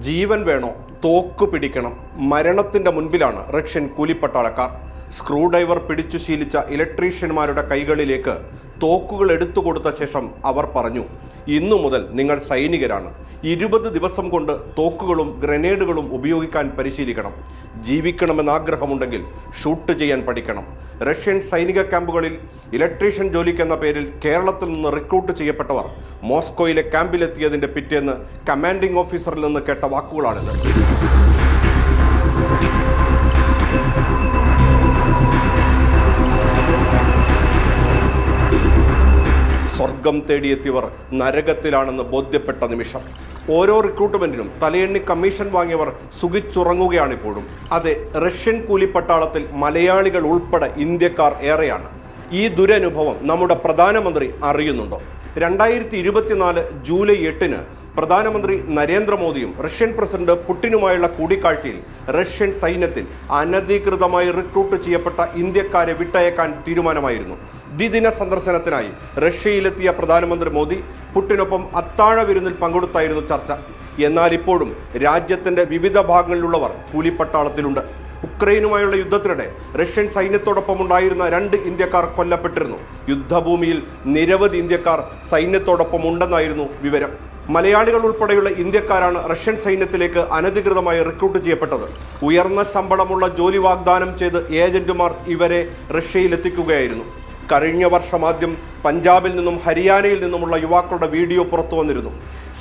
ജീവൻ വേണോ? തോക്ക് പിടിക്കണം. മരണത്തിന്റെ മുൻപിലാണ് റഷ്യൻ കൂലിപ്പട്ടാളക്കാർ. സ്ക്രൂ ഡ്രൈവർ പിടിച്ചു ശീലിച്ച ഇലക്ട്രീഷ്യന്മാരുടെ കൈകളിലേക്ക് തോക്കുകൾ എടുത്തു കൊടുത്ത ശേഷം അവർ പറഞ്ഞു ഇന്നു മുതൽ നിങ്ങൾ സൈനികരാണ്. ഇരുപത് ദിവസം കൊണ്ട് തോക്കുകളും ഗ്രനേഡുകളും ഉപയോഗിക്കാൻ പരിശീലിക്കണം. ജീവിക്കണമെന്ന് ആഗ്രഹമുണ്ടെങ്കിൽ ഷൂട്ട് ചെയ്യാൻ പഠിക്കണം. റഷ്യൻ സൈനിക ക്യാമ്പുകളിൽ ഇലക്ട്രീഷ്യൻ ജോലിക്കെന്ന പേരിൽ കേരളത്തിൽ നിന്ന് റിക്രൂട്ട് ചെയ്യപ്പെട്ടവർ മോസ്കോയിലെ ക്യാമ്പിലെത്തിയതിന്റെ പിറ്റേന്ന് കമാൻഡിംഗ് ഓഫീസറിൽ നിന്ന് കേട്ട വാക്കുകളാണിത്. സ്വർഗം തേടിയെത്തിയവർ നരകത്തിലാണെന്ന് ബോധ്യപ്പെട്ട നിമിഷം. ഓരോ റിക്രൂട്ട്മെന്റിനും തലയെണ്ണി കമ്മീഷൻ വാങ്ങിയവർ സുഖിച്ചുറങ്ങുകയാണിപ്പോഴും. അതെ റഷ്യൻ കൂലിപ്പട്ടാളത്തിൽ മലയാളികൾ ഉൾപ്പെടെ ഇന്ത്യക്കാർ ഏറെയാണ്. ഈ ദുരനുഭവം നമ്മുടെ പ്രധാനമന്ത്രി അറിയുന്നുണ്ടോ? രണ്ടായിരത്തി ഇരുപത്തിനാല് ജൂലൈ എട്ടിന് പ്രധാനമന്ത്രി നരേന്ദ്രമോദിയും റഷ്യൻ പ്രസിഡന്റ് പുടിനുമായുള്ള കൂടിക്കാഴ്ചയിൽ റഷ്യൻ സൈന്യത്തിൽ അനധികൃതമായി റിക്രൂട്ട് ചെയ്യപ്പെട്ട ഇന്ത്യക്കാരെ വിട്ടയക്കാൻ തീരുമാനമായിരുന്നു. ദ്വിദിന സന്ദർശനത്തിനായി റഷ്യയിലെത്തിയ പ്രധാനമന്ത്രി മോദി പുട്ടിനൊപ്പം അത്താഴ വിരുന്നിൽ പങ്കെടുത്തായിരുന്നു ചർച്ച. എന്നാൽ ഇപ്പോഴും രാജ്യത്തിന്റെ വിവിധ ഭാഗങ്ങളിലുള്ളവർ കൂലിപ്പട്ടാളത്തിലുണ്ട്. ഉക്രൈനുമായുള്ള യുദ്ധത്തിനിടെ റഷ്യൻ സൈന്യത്തോടൊപ്പം ഉണ്ടായിരുന്ന രണ്ട് ഇന്ത്യക്കാർ കൊല്ലപ്പെട്ടിരുന്നു. യുദ്ധഭൂമിയിൽ നിരവധി ഇന്ത്യക്കാർ സൈന്യത്തോടൊപ്പം ഉണ്ടെന്നായിരുന്നു വിവരം. മലയാളികൾ ഉൾപ്പെടെയുള്ള ഇന്ത്യക്കാരാണ് റഷ്യൻ സൈന്യത്തിലേക്ക് അനധികൃതമായി റിക്രൂട്ട് ചെയ്യപ്പെട്ടത്. ഉയർന്ന ശമ്പളമുള്ള ജോലി വാഗ്ദാനം ചെയ്ത് ഏജന്റുമാർ ഇവരെ റഷ്യയിലെത്തിക്കുകയായിരുന്നു. കഴിഞ്ഞ വർഷം ആദ്യം പഞ്ചാബിൽ നിന്നും ഹരിയാനയിൽ നിന്നുമുള്ള യുവാക്കളുടെ വീഡിയോ പുറത്തു വന്നിരുന്നു.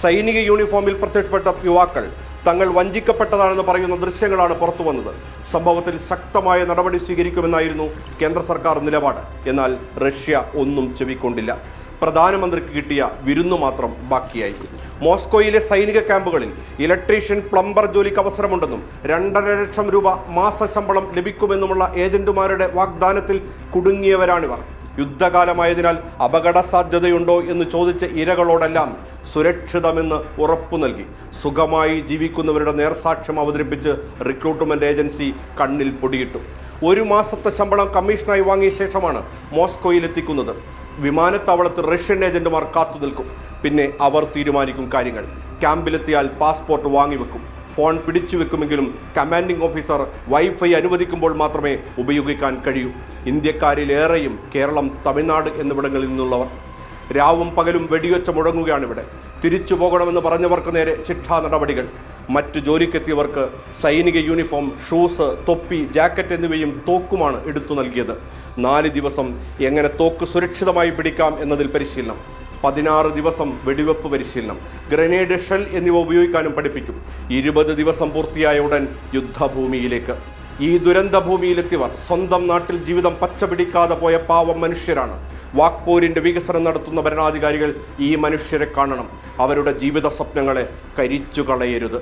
സൈനിക യൂണിഫോമിൽ പ്രത്യക്ഷപ്പെട്ട യുവാക്കൾ തങ്ങൾ വഞ്ചിക്കപ്പെട്ടതാണെന്ന് പറയുന്ന ദൃശ്യങ്ങളാണ് പുറത്തു വന്നത്. സംഭവത്തിൽ ശക്തമായ നടപടി സ്വീകരിക്കുമെന്നായിരുന്നു കേന്ദ്ര സർക്കാർ നിലപാട്. എന്നാൽ റഷ്യ ഒന്നും ചെവിക്കൊണ്ടില്ല. പ്രധാനമന്ത്രിക്ക് കിട്ടിയ വിരുന്നു മാത്രം ബാക്കിയായി മോസ്കോയിലെ സൈനിക ക്യാമ്പുകളിൽ ഇലക്ട്രീഷ്യൻ പ്ലംബർ ജോലിക്ക് അവസരമുണ്ടെന്നും രണ്ടര ലക്ഷം രൂപ മാസ ശമ്പളം ലഭിക്കുമെന്നുമുള്ള ഏജന്റുമാരുടെ വാഗ്ദാനത്തിൽ കുടുങ്ങിയവരാണിവർ. യുദ്ധകാലമായതിനാൽ അപകട സാധ്യതയുണ്ടോ എന്ന് ചോദിച്ച ഇരകളോടെല്ലാം സുരക്ഷിതമെന്ന് ഉറപ്പു നൽകി. സുഖമായി ജീവിക്കുന്നവരുടെ നേർസാക്ഷ്യം അവതരിപ്പിച്ച് റിക്രൂട്ട്മെന്റ് ഏജൻസി കണ്ണിൽ പൊടിയിട്ടു. ഒരു മാസത്തെ ശമ്പളം കമ്മീഷനായി വാങ്ങിയ ശേഷമാണ് മോസ്കോയിൽ എത്തിക്കുന്നത്. വിമാനത്താവളത്തിൽ റഷ്യൻ ഏജന്റുമാർ കാത്തു നിൽക്കും. പിന്നെ അവർ തീരുമാനിക്കും കാര്യങ്ങൾ. ക്യാമ്പിലെത്തിയാൽ പാസ്പോർട്ട് വാങ്ങിവെക്കും ഫോൺ പിടിച്ചു വെക്കുമെങ്കിലും കമാൻഡിംഗ് ഓഫീസർ വൈഫൈ അനുവദിക്കുമ്പോൾ മാത്രമേ ഉപയോഗിക്കാൻ കഴിയൂ. ഇന്ത്യക്കാരിലേറെയും കേരളം തമിഴ്നാട് എന്നിവിടങ്ങളിൽ നിന്നുള്ളവർ. രാവും പകലും വെടിയൊച്ച മുഴങ്ങുകയാണ് ഇവിടെ തിരിച്ചു പോകണമെന്ന് പറഞ്ഞവർക്ക് നേരെ ശിക്ഷാ നടപടികൾ. മറ്റു ജോലിക്കെത്തിയവർക്ക് സൈനിക യൂണിഫോം ഷൂസ് തൊപ്പി ജാക്കറ്റ് എന്നിവയും തോക്കുമാണ് എടുത്തു നൽകിയത്. നാല് ദിവസം എങ്ങനെ തോക്ക് സുരക്ഷിതമായി പിടിക്കാം എന്നതിൽ പരിശീലനം. പതിനാറ് ദിവസം വെടിവെപ്പ് പരിശീലനം. ഗ്രനേഡ് ഷെൽ എന്നിവ ഉപയോഗിക്കാനും പഠിപ്പിക്കും. ഇരുപത് ദിവസം പൂർത്തിയായ ഉടൻ യുദ്ധഭൂമിയിലേക്ക്. ഈ ദുരന്ത ഭൂമിയിലെത്തിയവർ സ്വന്തം നാട്ടിൽ ജീവിതം പച്ചപിടിക്കാതെ പോയ പാവം മനുഷ്യരാണ്. വാക്പോരിന്റെ വികസനം നടത്തുന്ന ഭരണാധികാരികൾ ഈ മനുഷ്യരെ കാണണം. അവരുടെ ജീവിത സ്വപ്നങ്ങളെ കരിച്ചു കളയരുത്